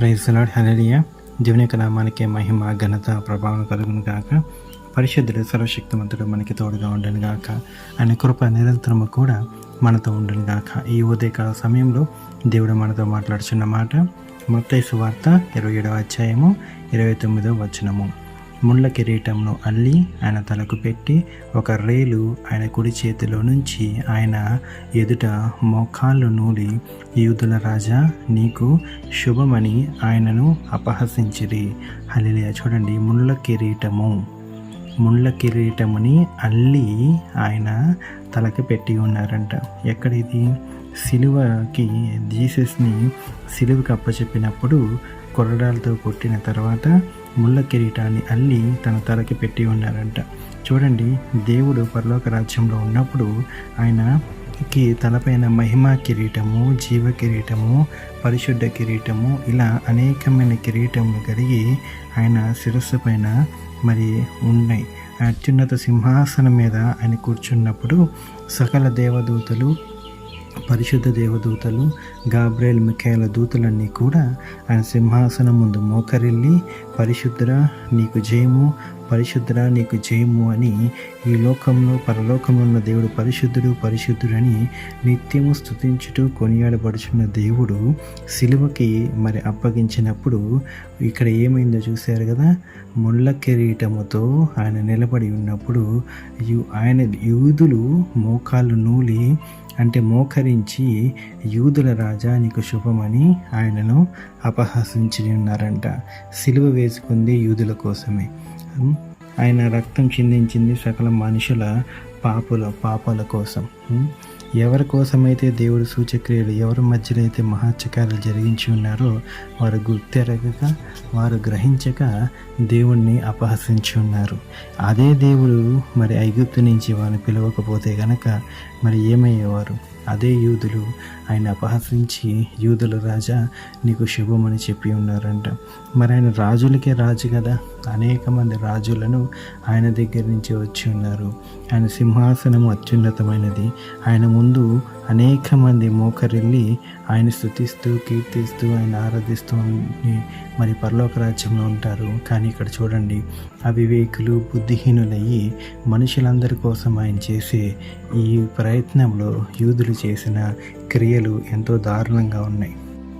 Praise lord హలలియ దేవుని నామానికి మహిమ ఘనత ప్రభావం కలుగును గాక. పరిశుద్ధుడు సర్వశక్తిమంతుడు మనకి తోడుగా ఉండను గాక. ఆయన కృప నిరంతరము కూడా మనతో ఉండను గాక. ఈ ఉదయకాల సమయంలో దేవుడు మనతో మాట్లాడుచున్న మాట మత్తైసు వార్త ఇరవై ఏడవ అధ్యాయము ఇరవై తొమ్మిదో వచనము. ముళ్ళ కిరీటంను అల్లి ఆయన తలకు పెట్టి ఒక రేలు ఆయన కుడి చేతిలో నుంచి ఆయన ఎదుట మోకాళ్ళు నూలి యూదుల రాజా నీకు శుభమని ఆయనను అపహసించిరి. హలిలియ చూడండి ముళ్ళ కిరీటము. ముళ్ళ కిరీటముని అల్లి ఆయన తలకి పెట్టి ఉన్నారంట. ఎక్కడ ఇది? సిలువకి. జీసస్ని సిలువకి అప్పచెప్పినప్పుడు కొరడాలతో కొట్టిన తర్వాత ముళ్ళ కిరీటాన్ని అల్లి తన తలకి పెట్టి ఉన్నారంట చూడండి దేవుడు పరలోక రాజ్యంలో ఉన్నప్పుడు ఆయనకి తలపైన మహిమా కిరీటము జీవ కిరీటము పరిశుద్ధ కిరీటము ఇలా అనేకమైన కిరీటములు కలిగి ఆయన శిరస్సు పైన మరి ఉన్నాయి. అత్యున్నత సింహాసనం మీద ఆయన కూర్చున్నప్పుడు సకల దేవదూతలు పరిశుద్ధ దేవదూతలు గాబ్రేల్ మిఖాయిల దూతలన్నీ కూడా ఆయన సింహాసనం ముందు మోకరిల్లి పరిశుద్ధ్ర నీకు జయము పరిశుద్ధురా నీకు జయము అని ఈ లోకంలో పరలోకంలో ఉన్న దేవుడు పరిశుద్ధుడు పరిశుద్ధుడని నిత్యము స్థుతించుటూ కొనియాడబడుచున్న దేవుడు సిలువకి మరి అప్పగించినప్పుడు ఇక్కడ ఏమైందో చూశారు కదా? ముళ్ళ కిరీటముతో ఆయన నిలబడి ఉన్నప్పుడు ఆయన యూదులు మోకాళ్ళు నూలి అంటే మోకరించి యూదుల రాజా నీకు శుభమని ఆయనను అపహసించి ఉన్నారంట సిలువ వేసుకుంది యూదుల కోసమే. ఆయన రక్తం చిందించింది సకల మనుషుల పాపుల పాపాల కోసం. ఎవరి కోసమైతే దేవుడు సూచక్రియలు ఎవరి మధ్యలో అయితే మహాచకారాలు జరిగించి ఉన్నారో వారు గుర్తెరగక వారు గ్రహించక దేవుణ్ణి అపహసించి ఉన్నారు. అదే దేవుడు మరి ఐగుప్తు నుంచి వారిని పిలవకపోతే గనక మరి ఏమయ్యేవారు? అదే యూదులు. ఆయన అపహసించి యూదుల రాజా నీకు శుభమని చెప్పి ఉన్నారంట. మరి ఆయన రాజులకే రాజు కదా? అనేక మంది రాజులను ఆయన దగ్గర నుంచి వచ్చి ఉన్నారు. ఆయన సింహాసనం అత్యున్నతమైనది. ఆయన ముందు అనేక మంది మోకరిల్లి ఆయన స్థుతిస్తూ కీర్తిస్తూ ఆయన ఆరాధిస్తూ మరి పరలోక రాజ్యంలో ఉంటారు. కానీ ఇక్కడ చూడండి అవివేకులు బుద్ధిహీనులయ్యి మనుషులందరి కోసం ఆయన చేసే ఈ ప్రయత్నంలో యూదులు చేసిన క్రియలు ఎంతో దారుణంగా ఉన్నాయి.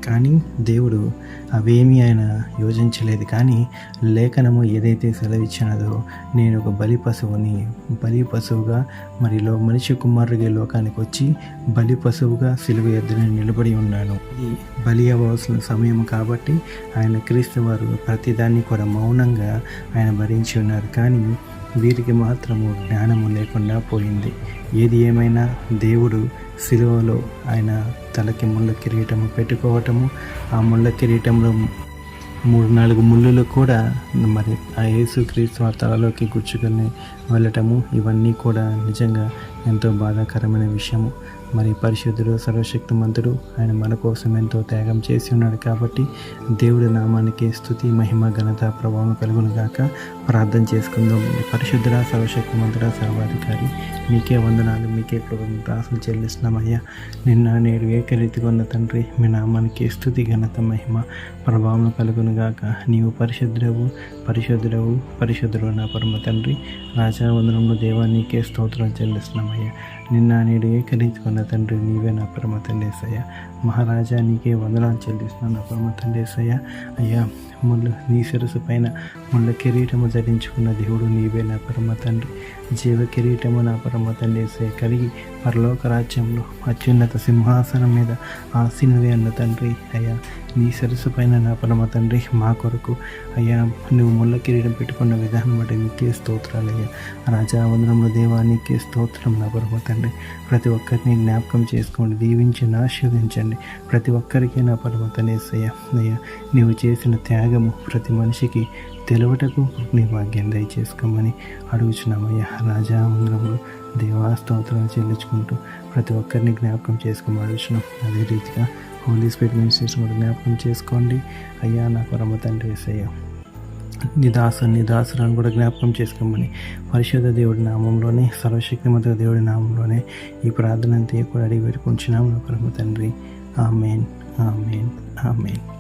కానీ దేవుడు అవేమీ ఆయన యోజించలేదు. కానీ లేఖనము ఏదైతే సెలవిచ్చినదో నేను ఒక బలి పశువుని బలి పశువుగా మరి లో మనిషి కుమారుడిగా లోకానికి వచ్చి బలి పశువుగా సిలువ ఎద్దున నిలబడి ఉన్నాను. ఇది బలి అవ్వాల్సిన సమయం కాబట్టి ఆయన క్రీస్తు వారు ప్రతిదాన్ని కూడా మౌనంగా ఆయన భరించి ఉన్నారు. కానీ వీరికి మాత్రము జ్ఞానము లేకుండా పోయింది. ఏది ఏమైనా దేవుడు సిలువలో ఆయన తలకి ముళ్ళ కిరీటము పెట్టుకోవటము ఆ ముళ్ళ కిరీటంలో మూడు నాలుగు ముళ్ళులు కూడా మరి ఆ యేసు క్రీస్తు ఆ తలలోకి గుచ్చుకొని వెళ్ళటము ఇవన్నీ కూడా నిజంగా ఎంతో బాధాకరమైన విషయము. మరి పరిశుద్ధుడు సర్వశక్తిమంతుడు ఆయన మన కోసం ఎంతో త్యాగం చేసి ఉన్నాడు కాబట్టి దేవుడి నామానికి స్థుతి మహిమ ఘనత ప్రభావం కలుగును గాక. ప్రార్థన చేసుకుందాం. పరిశుద్ధుడ సర్వశక్తిమంతుడ సర్వాధికారి మీకే వందనాలు మీకే ప్రభావం ప్రాసన చెల్లిస్తున్నామయ్యా. నిన్న నేడు ఏకరీతిగా ఉన్న తండ్రి మీ నామానికి స్థుతి ఘనత మహిమ ప్రభావం కలుగును గాక. నీవు పరిశుద్ధుడవు పరిశుద్ధుడవు పరిశుద్ధుడు నా పరమ తండ్రి. రాజా వందనంలో దేవా నీకే స్తోత్రం అయ్యా. నిన్న నేడు ఏకరించుకున్న తండ్రి నీవే నా పరమ తండ్రి మహారాజా నీకే వందనాలు చెల్లిస్తున్నాను నా పరమ తండ్రి అయ్యా ముళ్ళు నీ శిరసు పైన ముళ్ళ కిరీటము ధరించుకున్న దేవుడు నీవే నా పరమ తండ్రి. జీవ కిరీటము నా పరమ తండ్రి కలిగి పరలోక రాజ్యంలో అత్యున్నత సింహాసనం మీద ఆసీనువే అన్న తండ్రి అయ్యా. నీ సరస్సు పైన నా పరమ తండ్రి మా కొరకు అయ్యా నువ్వు ముళ్ళ కిరీటం పెట్టుకున్న విధానం బట్టి నీకే స్తోత్రాలయ్యా రాజా వందనంలో దేవా నీకే స్తోత్రం నా పరమ తండ్రి ప్రతి ఒక్కరిని జ్ఞాపకం చేసుకోండి దీవించండి ఆశీర్వదించండి. ప్రతి ఒక్కరికి నా పరమ తండ్రి అయ్యా నీవు చేసిన త్యాగము ప్రతి మనిషికి తెలువటకు నీ భాగ్యం దయచేసుకోమని అడుగుచున్నామయ్యా. రాజా మందిరంలో దేవాస్తోత్రం చెల్లించుకుంటూ ప్రతి ఒక్కరిని జ్ఞాపకం చేసుకోమని అడుగుచున్నాం. అదే రీతిగా హోలీ స్పిరిట్ మినిస్ట్రీస్ కూడా జ్ఞాపకం చేసుకోండి. అయ్యా నా పరమ తండ్రి అయ్యా నిదాసు నిదాసులను కూడా జ్ఞాపకం చేసుకోమని పరిశుద్ధ దేవుడి నామంలోనే సర్వశక్తిమంతుల దేవుడి నామంలోనే ఈ ప్రార్థన అంతా కూడా అడిగి పెట్టుకుంటున్నాము. నా తండ్రి. ఆమెన్. ఆమెన్. ఆమెన్.